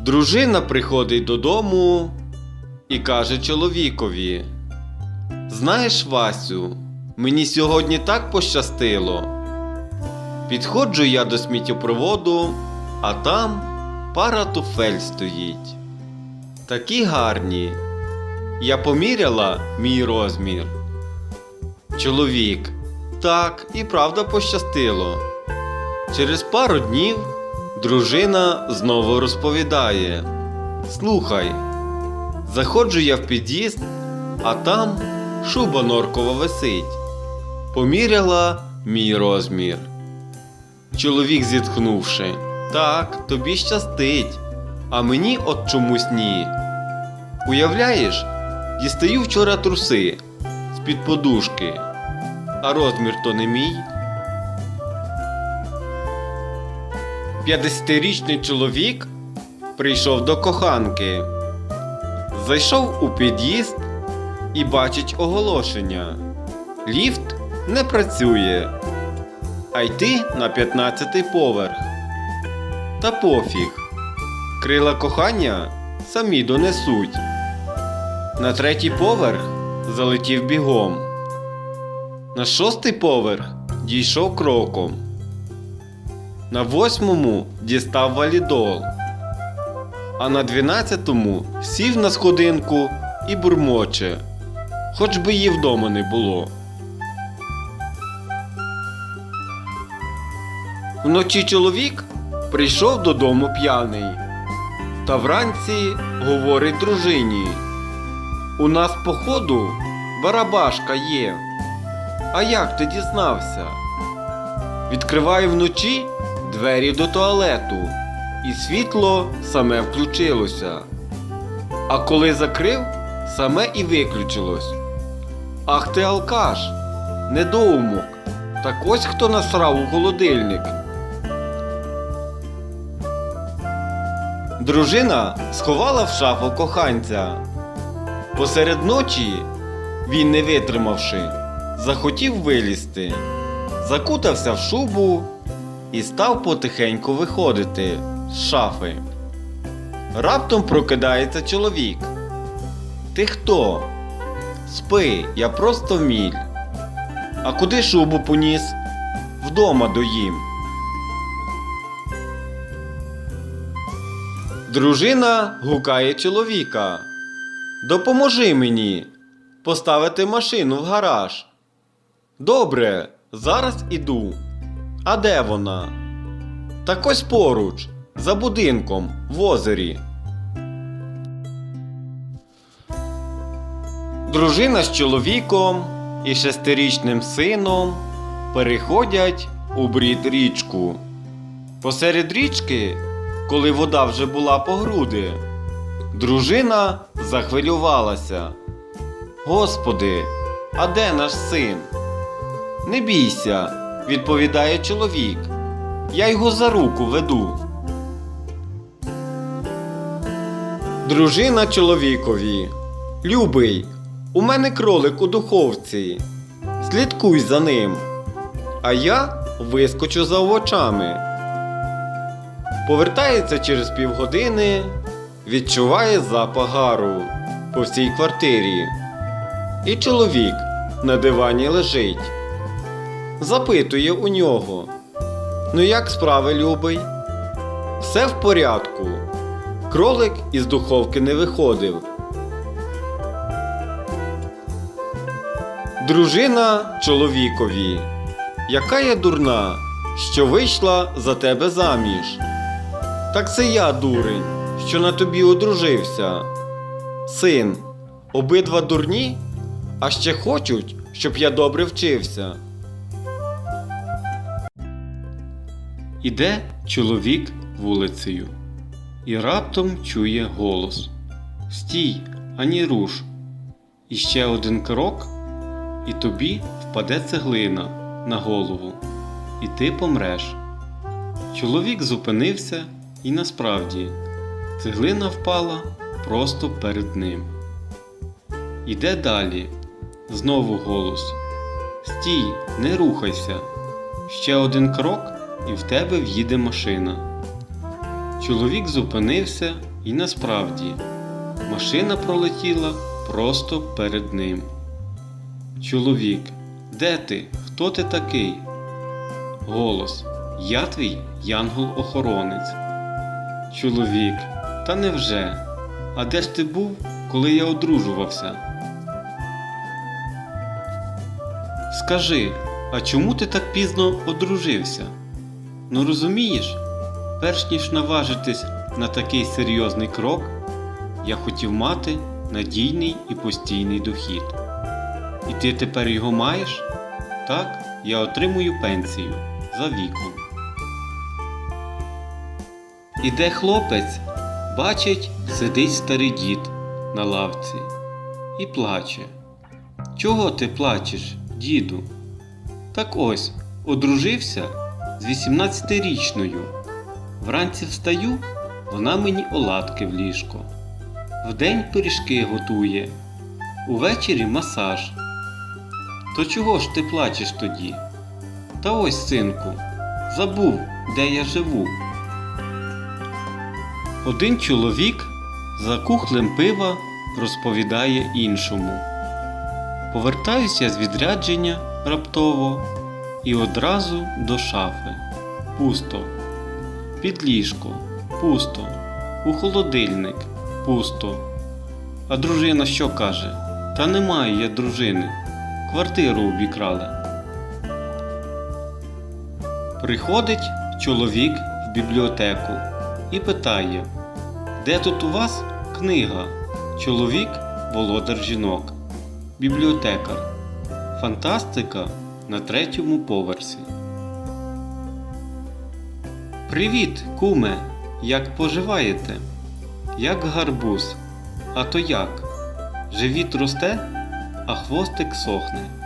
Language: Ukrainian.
Дружина приходить додому і каже чоловікові: Знаєш, Васю, мені сьогодні так пощастило. Підходжу я до сміттєпроводу, а там пара туфель стоїть. Такі гарні. Я поміряла мій розмір. Чоловік. Так, і правда пощастило. Через пару днів дружина знову розповідає: Слухай, заходжу я в під'їзд, а там шуба норкова висить. Поміряла мій розмір. Чоловік зітхнувши, так, тобі щастить, а мені от чомусь ні. Уявляєш, дістаю вчора труси з-під подушки, а розмір то не мій. 50-річний чоловік прийшов до коханки, зайшов у під'їзд і бачить оголошення. Ліфт не працює, а йти на 15-й поверх. Та пофіг. Крила кохання самі донесуть. На третій поверх залетів бігом. На шостий поверх дійшов кроком. На восьмому дістав валідол. А на дванадцятому сів на сходинку і бурмоче, хоч би її вдома не було. Вночі чоловік прийшов додому п'яний. Та вранці говорить дружині. У нас походу барабашка є. А як ти дізнався? Відкриваю вночі двері до туалету, і світло саме включилося. А коли закрив, саме і виключилось. Ах ти алкаш, недоумок. Так ось хто насрав у холодильник. Дружина сховала в шафу коханця. Посеред ночі він, не витримавши, захотів вилізти, закутався в шубу і став потихеньку виходити з шафи. Раптом прокидається чоловік. Ти хто? Спи, я просто вміль. А куди шубу поніс? Вдома доїм. Дружина гукає чоловіка. Допоможи мені поставити машину в гараж. Добре, зараз іду. А де вона? Так ось поруч, за будинком, в озері. Дружина з чоловіком і шестирічним сином переходять у брід річку. Посеред річки, коли вода вже була по груди, дружина захвилювалася. Господи, а де наш син? Не бійся, відповідає чоловік. Я його за руку веду. Дружина чоловікові. Любий, у мене кролик у духовці. Слідкуй за ним. А я вискочу за овочами. Повертається через півгодини, відчуває запах гару по всій квартирі. І чоловік на дивані лежить. Запитує у нього. Ну як справи, любий? Все в порядку. Кролик із духовки не виходив. Дружина чоловікові. Яка я дурна, що вийшла за тебе заміж? Так це я, дурень, що на тобі одружився. Син, обидва дурні, а ще хочуть, щоб я добре вчився. Іде чоловік вулицею і раптом чує голос Стій, ані руш. І ще один крок, і тобі впаде цеглина на голову, і ти помреш. Чоловік зупинився, і насправді цеглина впала просто перед ним. Іде далі, знову голос Стій, не рухайся. Ще один крок, і в тебе в'їде машина. Чоловік зупинився І насправді машина пролетіла просто перед ним. Чоловік, де ти? Хто ти такий? Голос. Я твій янгол-охоронець. Чоловік. Та невже? А де ж ти був, коли я одружувався? Скажи, а чому ти так пізно одружився? Ну розумієш, перш ніж наважитись на такий серйозний крок, я хотів мати надійний і постійний дохід. І ти тепер його маєш? Так, я отримую пенсію за віком. Іде хлопець, бачить, сидить старий дід на лавці і плаче. Чого ти плачеш, діду? Так ось, одружився з 18-річною. Вранці встаю, вона мені оладки в ліжко. Вдень пиріжки готує, увечері масаж. То чого ж ти плачеш тоді? Та ось, синку, забув, де я живу. Один чоловік за кухлем пива розповідає іншому. Повертаюся з відрядження раптово і одразу до шафи. Пусто. Під ліжко. Пусто. У холодильник. Пусто. А дружина що каже? Та немає я дружини. Квартиру обікрали. Приходить чоловік в бібліотеку і питає, де тут у вас книга? Чоловік володар жінок. Бібліотекар. Фантастика на третьому поверсі. Привіт, куме! Як поживаєте? Як гарбуз. А то як? Живіт росте, а хвостик сохне.